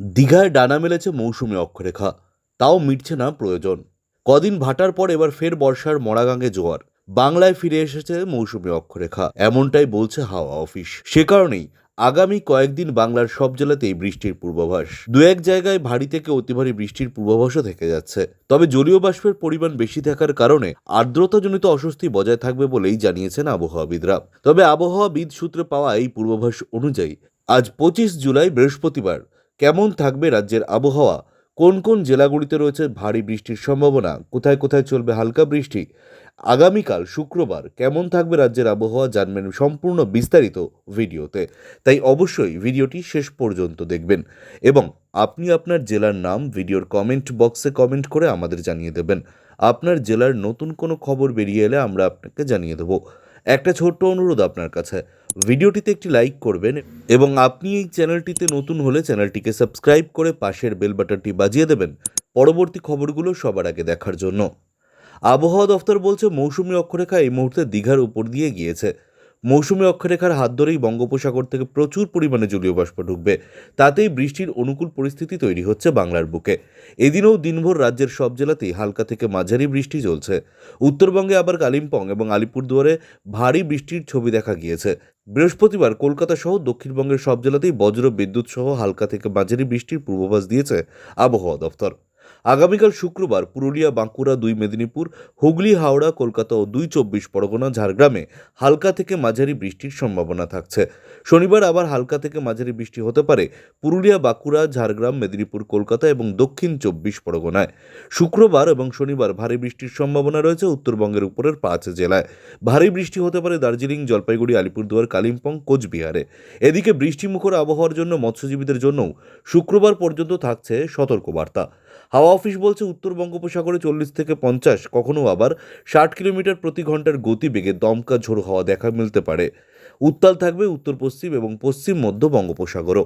দীঘায় ডানা মেলেছে মৌসুমি অক্ষরেখা, তাও মিটছে না প্রয়োজন। কদিন ভাটার পর এবার ফের বর্ষার মরাগাঙ্গে জোয়ার, বাংলায় ফিরে এসেছে মৌসুমি অক্ষরেখা, এমনটাই বলছে হাওয়া অফিস। সে কারণেই আগামী কয়েকদিন বাংলার সব জেলাতেই বৃষ্টির পূর্বাভাস। দু এক জায়গায় ভারী থেকে অতি ভারী বৃষ্টির পূর্বাভাসও থেকে যাচ্ছে। তবে জলীয় বাষ্পের পরিমাণ বেশি থাকার কারণে আর্দ্রতাজনিত অস্বস্তি বজায় থাকবে বলেই জানিয়েছেন আবহাওয়াবিদরা। তবে আবহাওয়াবিদ সূত্রে পাওয়া এই পূর্বাভাস অনুযায়ী আজ পঁচিশ জুলাই বৃহস্পতিবার কেমন থাকবে রাজ্যের আবহাওয়া? কোন কোন জেলাগুলিতে রয়েছে ভারী বৃষ্টির সম্ভাবনা? কোথায় কোথায় চলবে হালকা বৃষ্টি? আগামীকাল শুক্রবার কেমন থাকবে রাজ্যের আবহাওয়া জানবেন সম্পূর্ণ বিস্তারিত ভিডিওতে। তাই অবশ্যই ভিডিওটি শেষ পর্যন্ত দেখবেন এবং আপনি আপনার জেলার নাম ভিডিওর কমেন্ট বক্সে কমেন্ট করে আমাদের জানিয়ে দেবেন। আপনার জেলার নতুন কোনো খবর বেরিয়ে এলে আমরা আপনাকে জানিয়ে দেবো। একটা ছোট্ট অনুরোধ আপনার কাছে। ভিডিওটিতে একটি লাইক করবেন এবং আপনি এই চ্যানেলটিতে নতুন হলে চ্যানেলটিকে সাবস্ক্রাইব করে পাশের বেল বাটনটি বাজিয়ে দেবেন পরবর্তী খবরগুলো সবার আগে দেখার জন্য। আবহাওয়া দফতর বলছে মৌসুমী অক্ষরেখা এই মুহূর্তে দীঘার উপর দিয়ে গিয়েছে। মৌসুমী অক্ষরেখার হাত ধরেই বঙ্গোপসাগর থেকে প্রচুর পরিমাণে জলীয় বাষ্প ঢুকবে। তাতেই বৃষ্টির অনুকূল পরিস্থিতি তৈরি হচ্ছে বাংলার বুকে। এদিনেও দিনভর রাজ্যের সব জেলাতেই হালকা থেকে মাঝারি বৃষ্টি চলছে। উত্তরবঙ্গে আবার কালিম্পং এবং আলিপুরদুয়ারে ভারী বৃষ্টির ছবি দেখা গিয়েছে। বৃহস্পতিবার কলকাতা সহ দক্ষিণবঙ্গের সব জেলাতেই বজ্র, বিদ্যুৎ সহ হালকা থেকে মাঝারি বৃষ্টির পূর্বাভাস দিয়েছে আবহাওয়া দফতর আগামীকাল শুক্রবার পুরুলিয়া, বাঁকুড়া, দুই মেদিনীপুর, হুগলি, হাওড়া, কলকাতা ও দুই চব্বিশ পরগনা, ঝাড়গ্রামে হালকা থেকে মাঝারি বৃষ্টির সম্ভাবনা থাকছে। শনিবার আবার হালকা থেকে মাঝারি বৃষ্টি হতে পারে পুরুলিয়া, বাঁকুড়া, ঝাড়গ্রাম, মেদিনীপুর, কলকাতা এবং দক্ষিণ চব্বিশ পরগনায়। শুক্রবার এবং শনিবার ভারী বৃষ্টির সম্ভাবনা রয়েছে উত্তরবঙ্গের উপরের পাঁচ জেলায়। ভারী বৃষ্টি হতে পারে দার্জিলিং, জলপাইগুড়ি, আলিপুরদুয়ার, কালিম্পং, কোচবিহারে। এদিকে বৃষ্টিমুখর আবহাওয়ার জন্য মৎস্যজীবীদের জন্যও শুক্রবার পর্যন্ত থাকছে সতর্কবার্তা। হাওয়া অফিস বলছে উত্তর বঙ্গোপসাগরে চল্লিশ থেকে পঞ্চাশ, কখনো আবার ষাট কিলোমিটার প্রতি ঘণ্টার গতিবেগে দমকা ঝোড়ো হওয়া দেখা মিলতে পারে। উত্তাল থাকবে উত্তর পশ্চিম এবং পশ্চিম মধ্য বঙ্গোপসাগরও।